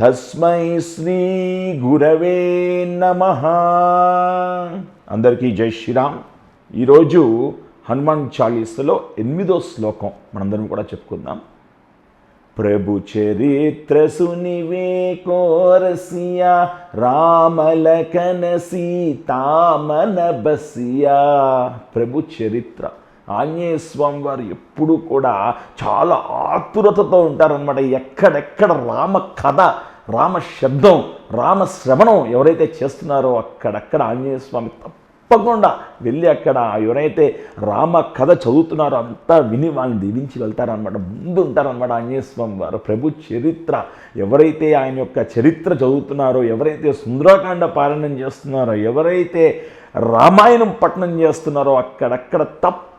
తస్మై శ్రీ గురవే నమ. అందరికీ జై శ్రీరామ్. ఈరోజు హనుమాన్ చాలీసలో ఎనిమిదో శ్లోకం మనందరం కూడా చెప్పుకుందాం. ప్రభు చరిత్ర సునివే కోరసియా రామలకన సీతామన బసియా. ప్రభు చరిత్ర. ఆంజనేయ స్వామి వారు ఎప్పుడు కూడా చాలా ఆతురతతో ఉంటారనమాట ఎక్కడెక్కడ రామ కథ రామ శబ్దం రామ శ్రవణం ఎవరైతే చేస్తున్నారో అక్కడక్కడ ఆంజనేయ స్వామి తప్పకుండా వెళ్ళి అక్కడ ఎవరైతే రామ కథ చదువుతున్నారో అంతా విని వాళ్ళని దీవించి వెళ్తారనమాట ముందు ఉంటారనమాట ఆంజనేయ స్వామి వారు. ప్రభు చరిత్ర. ఎవరైతే ఆయన యొక్క చరిత్ర చదువుతున్నారో ఎవరైతే సుందరాకాండ పాలనం చేస్తున్నారో ఎవరైతే రామాయణం పఠనం చేస్తున్నారో అక్కడక్కడ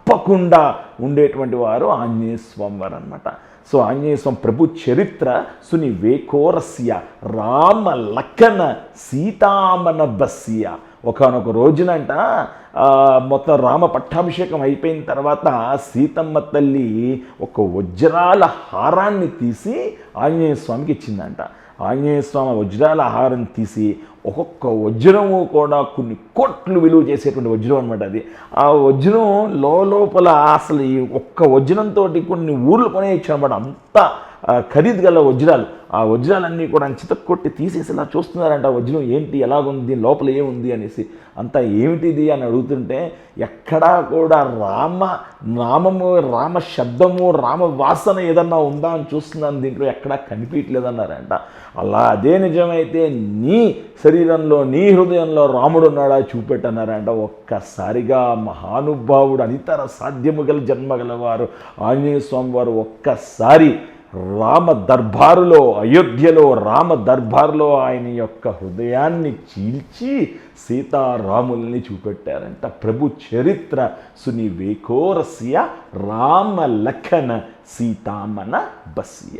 తప్పకుండా ఉండేటువంటి వారు ఆంజనేయ స్వామి వారు అనమాట సో ఆంజనేయ స్వామి ప్రభు చరిత్ర సుని వేకోరస్య రామ లక్కన సీతామన బస్య. ఒకనొక రోజునంట మొత్తం రామ పట్టాభిషేకం అయిపోయిన తర్వాత సీతమ్మ తల్లి ఒక వజ్రాల హారాన్ని తీసి ఆంజనేయ స్వామికి ఇచ్చిందంట. ఆంజనేయ స్వామి వజ్రాల హారం తీసి ఒక్కొక్క వజ్రము కూడా కొన్ని కోట్లు విలువ చేసేటువంటి వజ్రం అనమాట అది. ఆ వజ్రం లోపల అసలు ఈ ఒక్క వజ్రంతో కొన్ని ఊర్లు కొనేయచ్చు అనమాట అంత ఖరీదు గల వజ్రాలు. ఆ వజ్రాలన్నీ కూడా చితక్కొట్టి తీసేసి ఇలా చూస్తున్నారంట ఆ వజ్రం ఏంటి? ఎలాగుంది? లోపల ఏముంది? అనేసి. అంతా ఏమిటిది? అని అడుగుతుంటే ఎక్కడా కూడా రామ నామము రామ శబ్దము రామ వాసన ఏదన్నా ఉందా అని చూస్తున్నాను. దీంట్లో ఎక్కడా కనిపించలేదన్నారంట అలా అదే నిజమైతే నీ శరీరంలో నీ హృదయంలో రాముడు ఉన్నాడా చూపెట్టన్నారంట. ఒక్కసారిగా మహానుభావుడు అనితర సాధ్యము గల జన్మ గలవారు ఆంజనేయ స్వామి వారు ఒక్కసారి రామ దర్బారులో అయోధ్యలో రామ దర్బారులో ఆయన యొక్క హృదయాన్ని చీల్చి సీతారాముల్ని చూపెట్టారంట. ప్రభు చరిత్ర సుని రామ లఖన సీతామన బస్య.